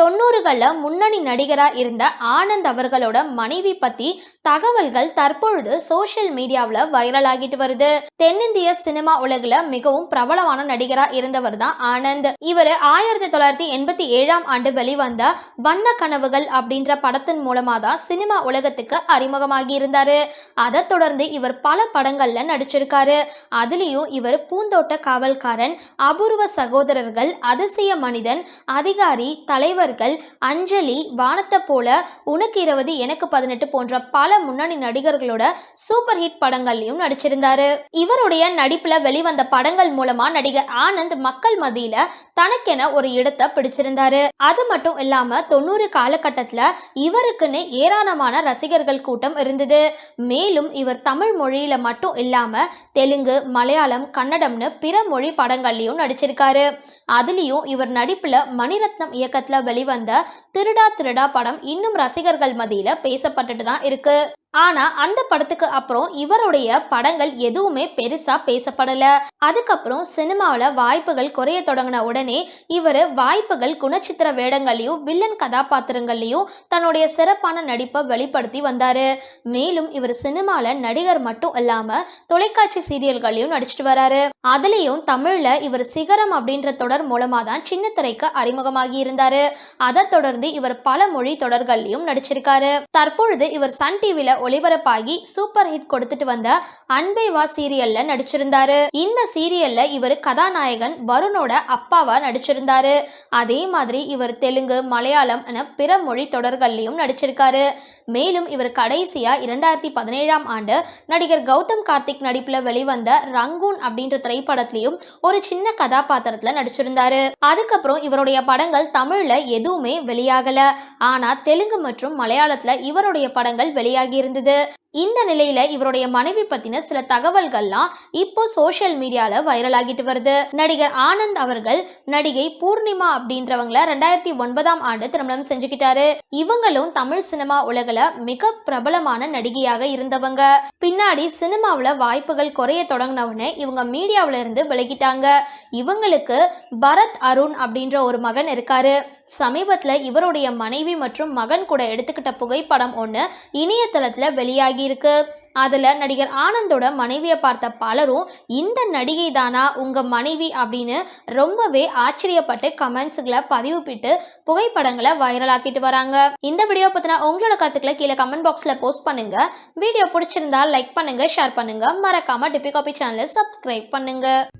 தொண்ணூறுகளில் முன்னணி நடிகராக இருந்த ஆனந்த் அவர்களோட மனைவி பற்றி தகவல்கள் தற்பொழுது சோஷியல் மீடியாவில் வைரல் ஆகிட்டு வருது. தென்னிந்திய சினிமா உலகில் மிகவும் பிரபலமான நடிகராக இருந்தவர் தான் ஆனந்த். இவர் ஆயிரத்தி தொள்ளாயிரத்தி எண்பத்தி ஏழாம் ஆண்டு வெளிவந்த வண்ண கனவுகள் அப்படின்ற படத்தின் மூலமாக தான் சினிமா உலகத்துக்கு அறிமுகமாகி இருந்தார். அதை தொடர்ந்து இவர் பல படங்களில் நடிச்சிருக்காரு. அதுலேயும் இவர் பூந்தோட்ட காவல்காரன் அபூர்வ சகோதரர்கள் அதிசய மனிதன் அதிகாரி தலைவர்கள் அஞ்சலி வானத்தை போல உனக்கு இருபது எனக்கு பதினெட்டு போன்ற பல முன்னணி நடிகர்களோட சூப்பர் ஹிட் படங்கள்லையும் நடிச்சிருந்தாரு. இவருடைய நடிப்பில் வெளிவந்த படங்கள் மூலமா நடிகர் ஆனந்த் மக்கள் மத்தியில தனக்கென ஒரு இடத்தை பிடிச்சிருந்தாரு. அது மட்டும் இல்லாம தொண்ணூறு காலகட்டத்தில் இவருக்குன்னு ஏராளமான ரசிகர்கள் கூட்டம் இருந்தது. மேலும் இவர் தமிழ் மொழியில மட்டும் இல்லாம தெலுங்கு மலையாளம் கன்னடம்னு பிற மொழி படங்கள்லையும் நடிச்சிருக்காரு. அதுலேயும் இவர் நடிப்பில் மணிரத்னம் இயக்கத்தில் வெளிவந்த திருடா திருடா படம் இன்னும் ரசிகர்கள் மத்தியில் பேசப்பட்டுட்டு தான் இருக்கு. ஆனா அந்த படத்துக்கு அப்புறம் இவருடைய படங்கள் எதுவுமே பெருசா பேசப்படல. அதுக்கப்புறம் சினிமாவில் வாய்ப்புகள் குறைய தொடங்கின உடனே இவர் வாய்ப்புகள் குணச்சித்திர வேடங்கள்லையும் வில்லன் கதாபாத்திரங்கள்லையும் தன்னுடைய சிறப்பான நடிப்பை வெளிப்படுத்தி வந்தாரு. மேலும் இவர் சினிமாவில் நடிகர் மட்டும் இல்லாம தொலைக்காட்சி சீரியல்களையும் நடிச்சிட்டு வராரு. அதுலேயும் தமிழ்ல இவர் சிகரம் அப்படின்ற தொடர் மூலமா தான் சின்ன திரைக்கு அறிமுகமாகி இருந்தாரு. அதை தொடர்ந்து இவர் பல மொழி தொடர்கள்லையும் நடிச்சிருக்காரு. தற்பொழுது இவர் சன் டிவியில் ஒளிபரப்பாகி சூப்பர் ஹிட் கொடுத்துட்டு வந்த அன்பை வா சீரியல்ல நடிச்சிருந்தாரு. இந்த சீரியல்ல இவர் கதாநாயகன் வருணோட அப்பாவா நடிச்சிருந்தாரு. அதே மாதிரி இவர் தெலுங்கு மலையாளம் என பிற மொழி தொடர்கள்லையும் நடிச்சிருக்காரு. மேலும் இவர் கடைசியா இரண்டாயிரத்தி பதினேழாம் ஆண்டு நடிகர் கௌதம் கார்த்திக் நடிப்புல வெளிவந்த ரங்கூன் அப்படின்ற திரைப்படத்திலையும் ஒரு சின்ன கதாபாத்திரத்துல நடிச்சிருந்தாரு. அதுக்கப்புறம் இவருடைய படங்கள் தமிழ்ல எதுவுமே வெளியாகல. ஆனா தெலுங்கு மற்றும் மலையாளத்துல இவருடைய படங்கள் வெளியாகி இருந்தது இந்த நிலையில இவருடைய மனைவி பத்தின சில தகவல்கள்லாம் இப்போ சோஷியல் மீடியால வைரல் ஆகிட்டு வருது. நடிகர் ஆனந்த் அவர்கள் நடிகை பூர்ணிமா அப்படின்றவங்கள ரெண்டாயிரத்தி ஒன்பதாம் ஆண்டு திருமணம் செஞ்சுக்கிட்டாரு. இவங்களும் தமிழ் சினிமா உலகில் மிக பிரபலமான நடிகையாக இருந்தவங்க. பின்னாடி சினிமாவில் வாய்ப்புகள் குறைய தொடங்கினவுடனே இவங்க மீடியாவில் இருந்து விலகிட்டாங்க. இவங்களுக்கு பரத் அருண் அப்படின்ற ஒரு மகன் இருக்காரு. சமீபத்தில் இவருடைய மனைவி மற்றும் மகன் கூட எடுத்துக்கிட்ட புகைப்படம் ஒன்று இணையதளத்தில் வெளியாகி இருக்கு. அதில் நடிகர் ஆனந்தோட மனைவியை பார்த்த பலரும் இந்த நடிகை தானா உங்கள் மனைவி? அப்படின்னு ரொம்பவே ஆச்சரியப்பட்டு கமெண்ட்ஸுகளை பதிவுப்பிட்டு புகைப்படங்களை வைரலாக்கிட்டு வராங்க. இந்த வீடியோ பற்றின உங்களோட கருத்துக்களை கீழே கமெண்ட் பாக்ஸில் போஸ்ட் பண்ணுங்கள் வீடியோ பிடிச்சிருந்தா லைக் பண்ணுங்கள் ஷேர் பண்ணுங்கள் மறக்காமல் டிபி காபி சேனலை சப்ஸ்கிரைப் பண்ணுங்கள்